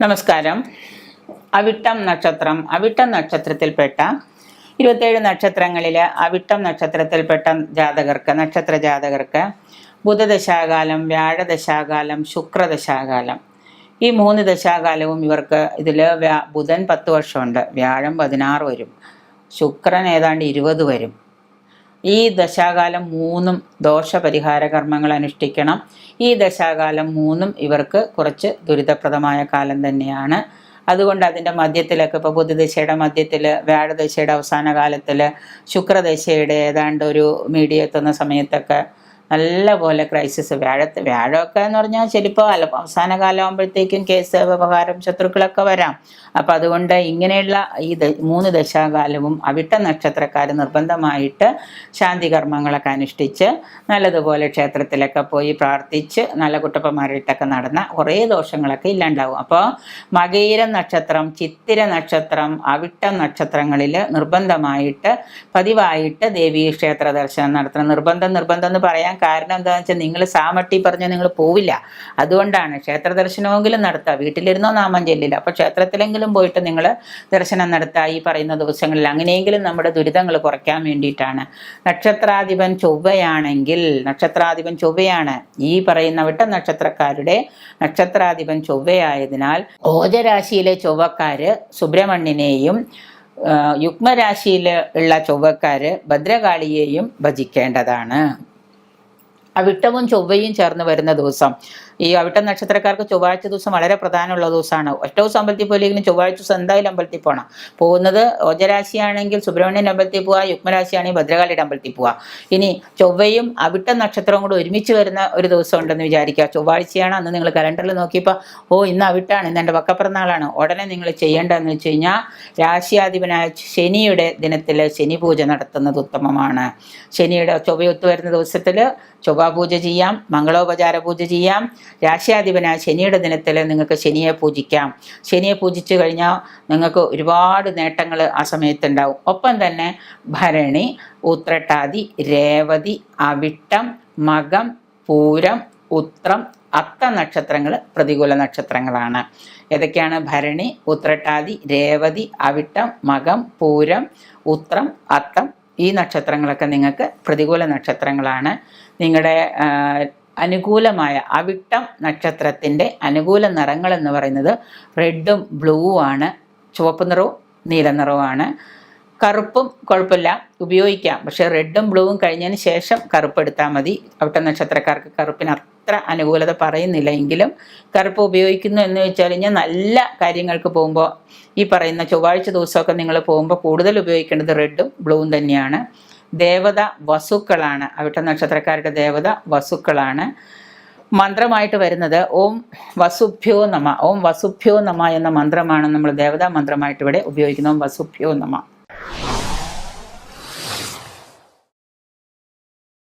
നമസ്കാരം. അവിട്ടം നക്ഷത്രം. അവിട്ടം നക്ഷത്രത്തിൽപ്പെട്ട ഇരുപത്തേഴ് നക്ഷത്രങ്ങളിൽ അവിട്ടം നക്ഷത്രത്തിൽപ്പെട്ട ജാതകർക്ക് നക്ഷത്ര ജാതകർക്ക് ബുധദശാകാലം വ്യാഴദശാകാലം ശുക്രദശാകാലം. ഈ മൂന്ന് ദശാകാലവും ഇവർക്ക് ഇതിൽ ബുധൻ പത്ത് വർഷമുണ്ട്. വ്യാഴം പതിനാറ് വരും. ശുക്രൻ ഏതാണ്ട് ഇരുപത് വരും. ഈ ദശാകാലം മൂന്നും ദോഷപരിഹാര കർമ്മങ്ങൾ അനുഷ്ഠിക്കണം. ഈ ദശാകാലം മൂന്നും ഇവർക്ക് കുറച്ച് ദുരിതപ്രദമായ കാലം തന്നെയാണ്. അതുകൊണ്ട് അതിന്റെ മധ്യത്തിലൊക്കെ ഇപ്പോൾ ബുധദശയുടെ മധ്യത്തിൽ വ്യാഴദശയുടെ അവസാന കാലത്തിൽ ശുക്രദശയുടെ ഏതാണ്ട് ഒരു മീഡിയ എത്തുന്ന സമയത്തൊക്കെ നല്ല പോലെ ക്രൈസിസ് വ്യാഴത്ത് വ്യാഴമൊക്കെ എന്ന് പറഞ്ഞാൽ ചിലപ്പോൾ അല്ല അവസാന കാലമാകുമ്പോഴത്തേക്കും കേസ് ഉപകാരം ശത്രുക്കളൊക്കെ വരാം. അപ്പം അതുകൊണ്ട് ഇങ്ങനെയുള്ള ഈ മൂന്ന് ദശാകാലവും അവിട്ട നക്ഷത്രക്കാർ നിർബന്ധമായിട്ട് ശാന്തി കർമ്മങ്ങളൊക്കെ അനുഷ്ഠിച്ച് നല്ലതുപോലെ ക്ഷേത്രത്തിലൊക്കെ പോയി പ്രാർത്ഥിച്ച് നല്ല കുട്ടപ്പന്മാരായിട്ടൊക്കെ നടന്ന കുറേ ദോഷങ്ങളൊക്കെ ഇല്ലാണ്ടാവും. അപ്പോൾ മകീര നക്ഷത്രം ചിത്തിര നക്ഷത്രം അവിട്ട നക്ഷത്രങ്ങളിൽ നിർബന്ധമായിട്ട് പതിവായിട്ട് ദേവീ ക്ഷേത്ര ദർശനം നടത്തണം. നിർബന്ധം നിർബന്ധം എന്ന് പറയാൻ കാരണം എന്താണെന്ന് വെച്ചാൽ നിങ്ങൾ സാമട്ടി പറഞ്ഞാൽ നിങ്ങൾ പോവില്ല. അതുകൊണ്ടാണ് ക്ഷേത്ര ദർശനമെങ്കിലും നടത്തുക വീട്ടിലിരുന്നോ നാമം ചെല്ലില്ല. അപ്പോൾ ക്ഷേത്രത്തിലെങ്കിലും പോയിട്ട് നിങ്ങൾ ദർശനം നടത്തുക ഈ പറയുന്ന ദിവസങ്ങളിൽ. അങ്ങനെയെങ്കിലും നമ്മുടെ ദുരിതങ്ങൾ കുറയ്ക്കാൻ വേണ്ടിയിട്ടാണ്. നക്ഷത്രാധിപൻ ചൊവ്വയാണെങ്കിൽ നക്ഷത്രാധിപൻ ചൊവ്വയാണ്. ഈ പറയുന്ന വിട്ട നക്ഷത്രക്കാരുടെ നക്ഷത്രാധിപൻ ചൊവ്വയായതിനാൽ ഓജരാശിയിലെ ചൊവ്വക്കാര് സുബ്രഹ്മണ്യനെയും യുഗ്മരാശിയിൽ ഉള്ള ചൊവ്വക്കാര് ഭദ്രകാളിയെയും ഭജിക്കേണ്ടതാണ്. അവിട്ടവും ചൊവ്വയും ചേർന്ന് വരുന്ന ദിവസം. ഈ അവിട്ട നക്ഷത്രക്കാർക്ക് ചൊവ്വാഴ്ച ദിവസം വളരെ പ്രധാനമുള്ള ദിവസമാണ്. ഒറ്റ ദിവസം അമ്പലത്തിൽ പോയില്ലെങ്കിലും ചൊവ്വാഴ്ച ദിവസം എന്തായാലും അമ്പലത്തിൽ പോകണം പോകുന്നത് ഓജരാശിയാണെങ്കിൽ സുബ്രഹ്മണ്യൻ അമ്പലത്തിൽ പോവുക യുഗ്മരാശിയാണെങ്കിൽ ഭദ്രകാളിയുടെ അമ്പലത്തിൽ പോവുക ഇനി ചൊവ്വയും അവിട്ട നക്ഷത്രവും കൂടെ ഒരുമിച്ച് വരുന്ന ഒരു ദിവസം ഉണ്ടെന്ന് വിചാരിക്കുക. ചൊവ്വാഴ്ചയാണ് അന്ന് നിങ്ങൾ കലണ്ടറിൽ നോക്കിയപ്പോൾ ഓ ഇന്ന് അവിട്ടാണ് ഇന്ന് എന്റെ വക്കപ്പിറന്നാളാണ് ഉടനെ നിങ്ങൾ ചെയ്യേണ്ടതെന്ന് വെച്ച് കഴിഞ്ഞാൽ രാശിയാധിപനായ ശനിയുടെ ദിനത്തിൽ ശനി പൂജ നടത്തുന്നത് ഉത്തമമാണ്. ശനിയുടെ ചൊവ്വയൊത്തു വരുന്ന ദിവസത്തിൽ ചൊവ്വ പൂജ ചെയ്യാം മംഗളോപചാര പൂജ ചെയ്യാം. രാശ്യാധിപനായ ശനിയുടെ ദിനത്തിൽ നിങ്ങൾക്ക് ശനിയെ പൂജിക്കാം. ശനിയെ പൂജിച്ചു കഴിഞ്ഞാൽ നിങ്ങൾക്ക് ഒരുപാട് നേട്ടങ്ങൾ ആ സമയത്തുണ്ടാവും. ഒപ്പം തന്നെ ഭരണി ഉത്രട്ടാതി രേവതി അവിട്ടം മകം പൂരം ഉത്രം അത്ത നക്ഷത്രങ്ങൾ പ്രതികൂല നക്ഷത്രങ്ങളാണ്. ഏതൊക്കെയാണ്? ഭരണി ഉത്രട്ടാതി രേവതി അവിട്ടം മകം പൂരം ഉത്രം അത്തം ഈ നക്ഷത്രങ്ങളൊക്കെ നിങ്ങൾക്ക് പ്രതികൂല നക്ഷത്രങ്ങളാണ്. നിങ്ങളുടെ അനുകൂലമായ അവിട്ടം നക്ഷത്രത്തിന്റെ അനുകൂല നിറങ്ങൾ എന്ന് പറയുന്നത് റെഡും ബ്ലൂവും ആണ്. ചുവപ്പ് നിറവും നീല നിറവുമാണ്. കറുപ്പും കുഴപ്പമില്ല. ഉപയോഗിക്കാം. പക്ഷേ റെഡും ബ്ലൂവും കഴിഞ്ഞതിന് ശേഷം കറുപ്പ് എടുത്താൽ മതി. അവിട്ടം നക്ഷത്രക്കാർക്ക് കറുപ്പിന് അത്ര അനുകൂലത പറയുന്നില്ല. എങ്കിലും കറുപ്പ് ഉപയോഗിക്കുന്നു എന്ന് വെച്ചാൽ കഴിഞ്ഞാൽ നല്ല കാര്യങ്ങൾക്ക് പോകുമ്പോൾ ഈ പറയുന്ന ചൊവ്വാഴ്ച ദിവസമൊക്കെ നിങ്ങൾ പോകുമ്പോൾ കൂടുതൽ ഉപയോഗിക്കേണ്ടത് റെഡും ബ്ലൂവും തന്നെയാണ്. ദേവത വസുക്കളാണ്. അവിട്ട നക്ഷത്രക്കാരുടെ ദേവത വസുക്കളാണ്. മന്ത്രമായിട്ട് വരുന്നത് ഓം വസുഭ്യോ നമ. ഓം വസുഭ്യോ നമ എന്ന മന്ത്രമാണ് നമ്മൾ ദേവതാ മന്ത്രമായിട്ട് ഇവിടെ ഉപയോഗിക്കുന്നത്. ഓം വസുഭ്യോ നമ.